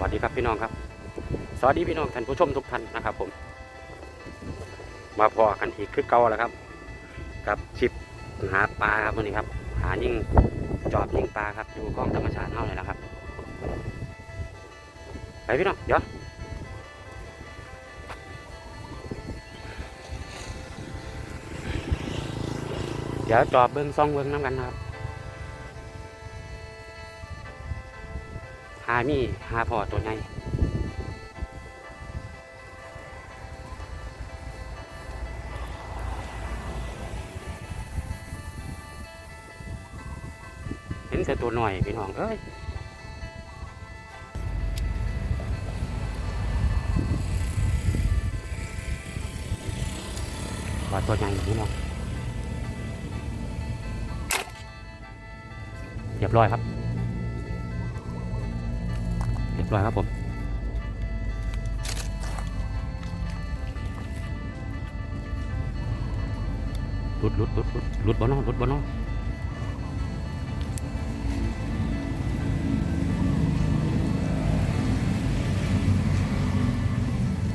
วัสดีครับพี่น้องครับ สวัสดีพี่น้องท่านผู้ชมทุกท่านนะครับ ผม มาพอกันอีกคือเก่าแล้วครับ กับชิปหาปลาครับวันนี้ครับ หายิ่งจอบยิงปลาครับอยู่กองธรรมชาติเท่าเลยนะครับไปพี่น้องเดี๋ยวเดี๋ยวจอบเบิ้งซองเบิ้งน้ำกันนะครับามีหาพอตัวใหญ่เห็นแต่ตัวหน่อยพี่น้องเอ้ยว่าตัวใหญ่พี่น้องเรียบร้อยครับ ร้อยครับผมลุดลุดลุดลุดลุดบอลน้องลุดบอลน้อง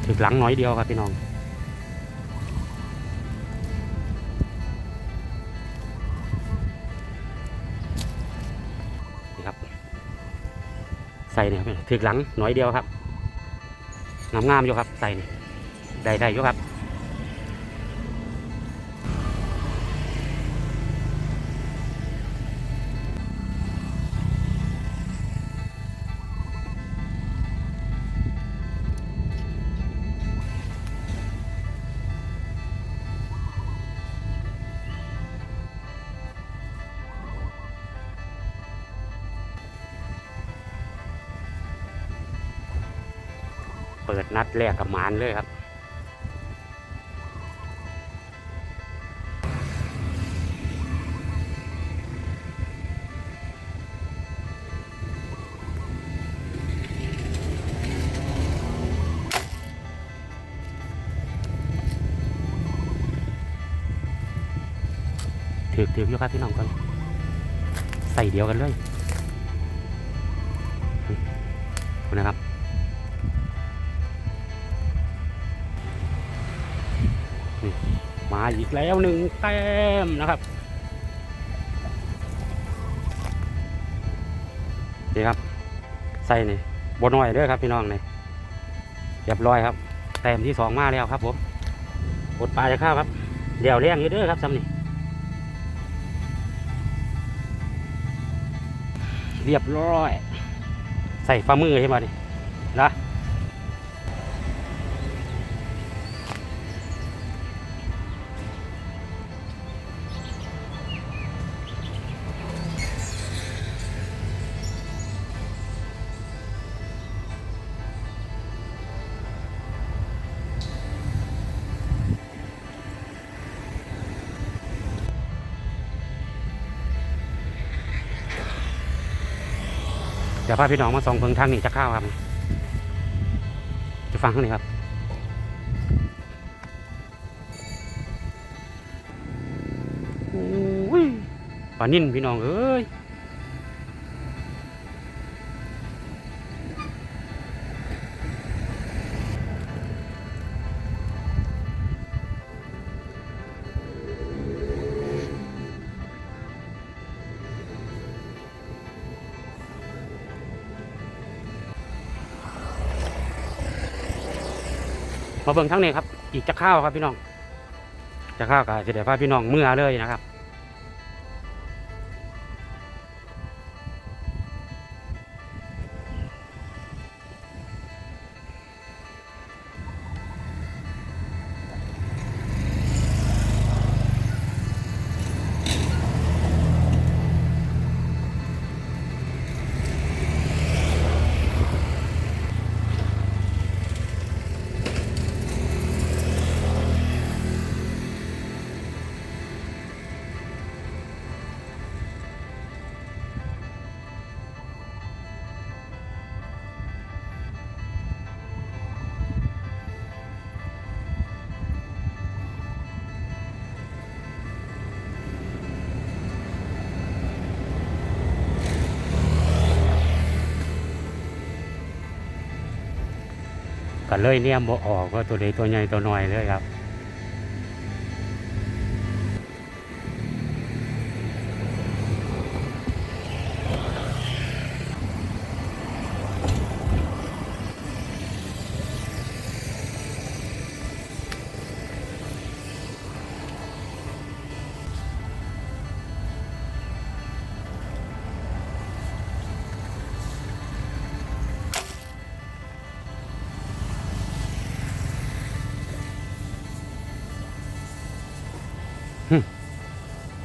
ถึกหลังน้อยเดียวครับพี่น้อง ใส่เนี่ยครับถึกหลังหน่อยเดียวครับงามงามๆอยู่ครับใส่นี่ได้ได้อยู่ครับ เปิดนัดแรกกับหมานเลยครับ ถือถืออยู่ครับพี่น้องกันใส่เดียวกันเลยนะครับ อีกแล้วหนึ่งแต้มนะครับนี่ครับ ใส่นี่บนหน่อยเด้อครับพี่น้องนี่เรียบร้อยครับแต้มที่สองมาแล้วครับผมกดปลาจะเข้าครับเดี๋ยวเลี้ยงอยู่เด้อครับซ้ำนี่เรียบร้อย ใส่ฝ่ามือใช่ไหมนี่นะ เดี๋ยวพาพี่น้องมาส่องเพิงทางนี้จะเข้าครับจะฟังข้างนี้ครับโอ้ยปลานิ่นพี่น้องเอ้ย มาเบิ่งทั้งนี้ครับ อีกจะข้าวครับพี่น้องจะข้าวกับเสดี๋ยวพาพี่น้องเมื่อเลยนะครับ ก็เลยเนี้ยบ่ออกว่าตัวใดตัวใหญ่ตัวน้อยเลยครับ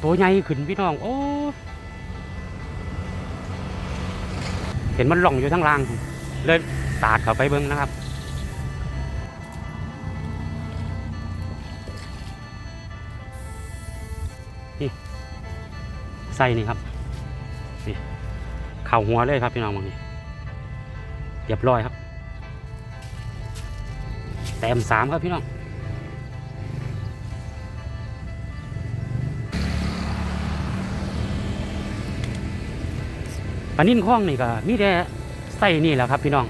ตัวใหญ่ขึ้นพี่น้อง โอ้ เห็นมันหล่องอยู่ทั้งล่าง เลยตาดเข้าไปเบิ้งนะครับ นี่ใส่นี่ครับ นี่เข่าหัวเลยครับพี่น้องมองนี่เรียบร้อยครับ แต้มสามครับพี่น้อง ลานิ่นคล้องนี่ก็มีแต่ใส่นี่แหละครับพี่น้อง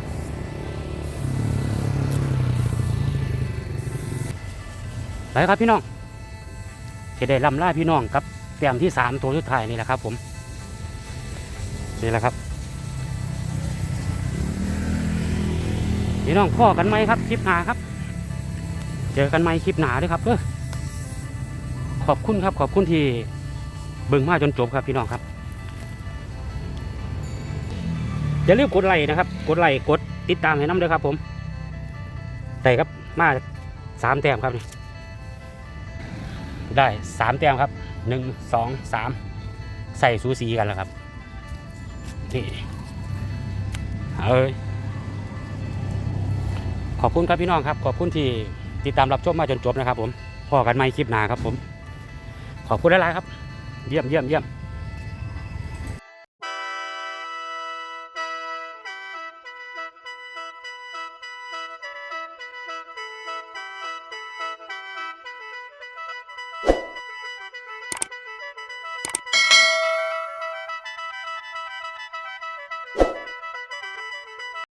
ไปครับพี่น้องจะได้ลำล่าพี่น้องกับแต้มที่สามตัวสุดท้ายนี่แหละครับ ผมนี่แหละครับพี่น้องพ่อกันไหมครับคลิปหนาครับ เจอกันไหมคลิปหนาด้วยครับเออขอบคุณครับขอบคุณที่เบิ่งมาจนจบครับพี่น้องครับ อย่าลืมกดไลค์นะครับ กดไลค์กดติดตามให้น้ำด้วยครับผมได้ครับมาสามแต้มครับนี่ได้สามแต้มครับหนึ่งสองสามใส่สูสีกันแล้วครับนี่เอ้ยขอบคุณครับพี่น้องครับ ขอบคุณที่ติดตามรับชมมาจนจบนะครับ ผมพอกันไม่คลิปหนาครับผม ขอบคุณหลายๆครับ เยี่ยมเยี่ยมเยี่ยม